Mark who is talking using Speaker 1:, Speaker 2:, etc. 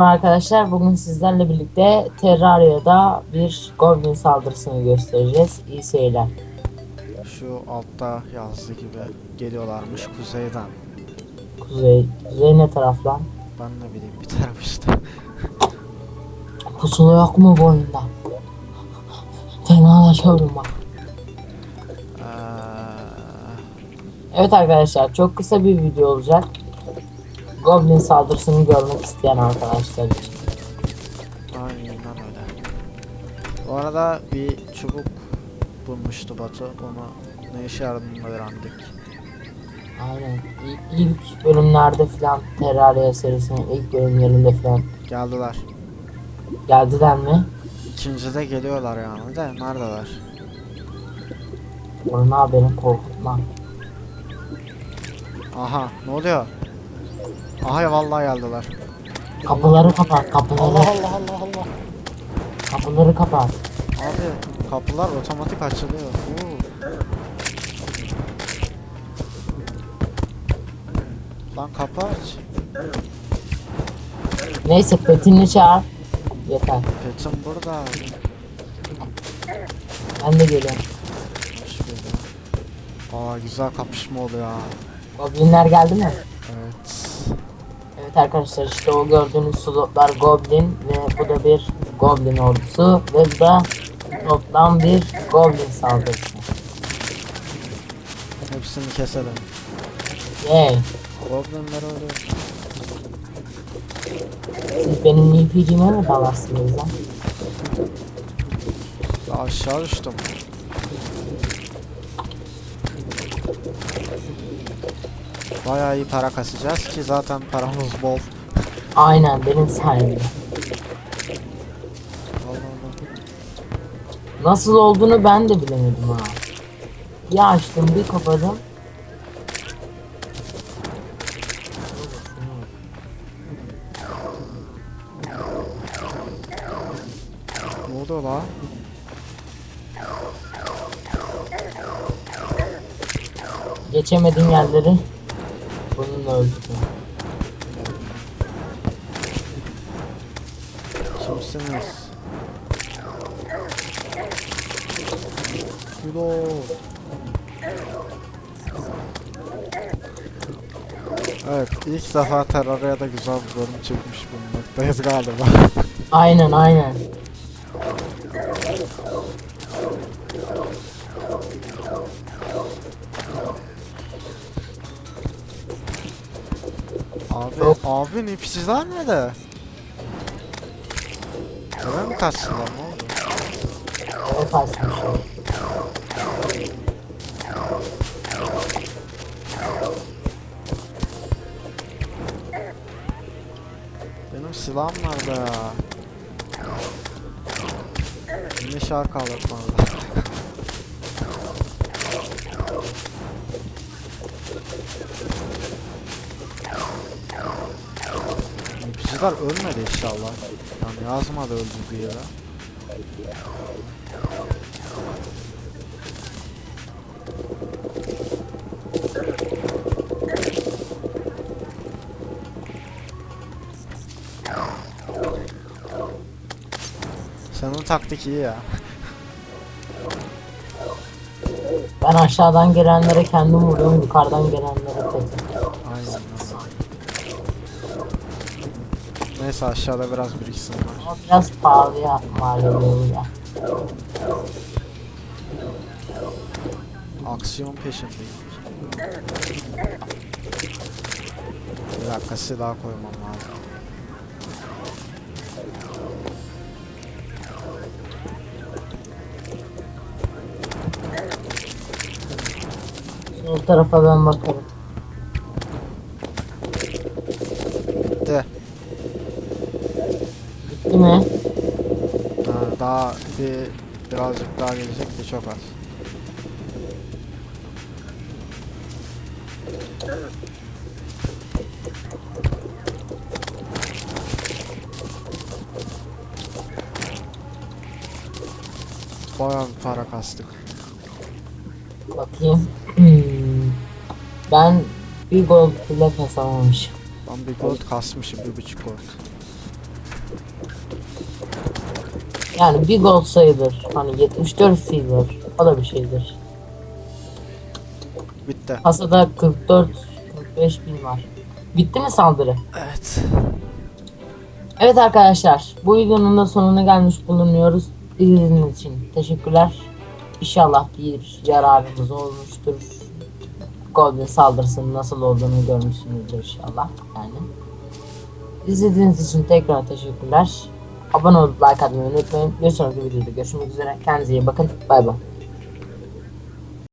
Speaker 1: Arkadaşlar bugün sizlerle birlikte Terraria'da bir Goblin saldırısını göstereceğiz. İyi seyirler.
Speaker 2: Şu altta yazdığı gibi geliyorlarmış kuzeyden.
Speaker 1: Kuzey, kuzey ne taraf lan?
Speaker 2: Ben ne bileyim bir taraf işte.
Speaker 1: Pusula yok mu bu oyunda? Fenalaşıyorum bak.
Speaker 2: Ee,
Speaker 1: Evet arkadaşlar çok kısa bir video olacak. Goblin saldırısını görmek isteyen arkadaşlar için.
Speaker 2: aynen öyle. Bu arada bir çubuk bulmuştu Batu. Onu ne işe yaradığını öğrendik.
Speaker 1: Aynen. İ- İlk bölümlerde falan Terraria serisinin ilk bölümlerinde falan
Speaker 2: Geldiler.
Speaker 1: geldiler mi?
Speaker 2: İkincide geliyorlar yani de neredeler?
Speaker 1: Onun haberin korkutma.
Speaker 2: Aha ne oluyor? Aha vallahi geldiler.
Speaker 1: Kapıları kapat, kapıları,
Speaker 2: Allah Allah Allah Allah.
Speaker 1: kapıları kapat.
Speaker 2: Abi kapılar otomatik açılıyor. Oo. Lan kapı aç.
Speaker 1: Neyse petini çağır. Yeter.
Speaker 2: Petim burada.
Speaker 1: Ben de geliyorum.
Speaker 2: Hoş geldin. Aa güzel kapışma oluyor ha.
Speaker 1: Goblinler geldi mi?
Speaker 2: Evet.
Speaker 1: Evet arkadaşlar işte o gördüğünüz slotlar Goblin ve bu da bir Goblin ordusu ve bu da toplam bir Goblin saldırısı.
Speaker 2: Hepsini keselim.
Speaker 1: Yay.
Speaker 2: Goblinler ölüyor.
Speaker 1: Siz benim NPC'me mi dalarsınız lan?
Speaker 2: Aşağı düştüm. Bayağı iyi para kasacağız ki zaten paramız bol.
Speaker 1: Aynen benim sayemde. Nasıl olduğunu ben de bilemedim ha. Bir açtım bir kapadım.
Speaker 2: Ne oluyor la?
Speaker 1: Geçemediğim yerleri bununla öldürdüm.
Speaker 2: Kimsiniz? Kilo. Evet, ilk defa Terraria'da güzel bir bölüm çekmiş bulunmaktayız galiba.
Speaker 1: Aynen aynen.
Speaker 2: Abi, abi nipsizler nerede? Eve mi kaçtılar ne oldu?
Speaker 1: Evet açmışım.
Speaker 2: Benim silahım nerede ya? Yine şarkı ağlatmalı. Nipsizler ölmedi inşallah. Yani yazmadı öldü bir yere. Senin taktik iyi ya.
Speaker 1: Ben aşağıdan gelenlere kendim vuruyorum, yukarıdan gelenlere tek.
Speaker 2: Neyse aşağıda biraz biriksin var.
Speaker 1: Biraz pahalıya mal ediyor ya.
Speaker 2: Aksiyon peşindeyim. Bir dakika silah koymam lazım.
Speaker 1: Sol tarafa ben bakarım. Mi?
Speaker 2: Ha, daha bir birazcık daha gelecek de çok az. Bayağı bir para kastık.
Speaker 1: Bakayım. Hmm. Ben bir gold bile kasamamışım.
Speaker 2: Ben bir gold kasmışım bir buçuk gold.
Speaker 1: Yani bir gol sayılır. Hani 74 silver. O da bir şeydir.
Speaker 2: Bitti.
Speaker 1: Kasada 44 45 bin var. Bitti mi saldırı?
Speaker 2: Evet.
Speaker 1: Evet arkadaşlar, bu videonun da sonuna gelmiş bulunuyoruz. İzlediğiniz için teşekkürler. İnşallah bir yararımız olmuştur. Golden saldırısının nasıl olduğunu görmüşsünüzdür inşallah. Yani. İzlediğiniz için tekrar teşekkürler. Abone olup like atmayı unutmayın. Bir sonraki videoda görüşmek üzere. Kendinize iyi bakın. Bay bay.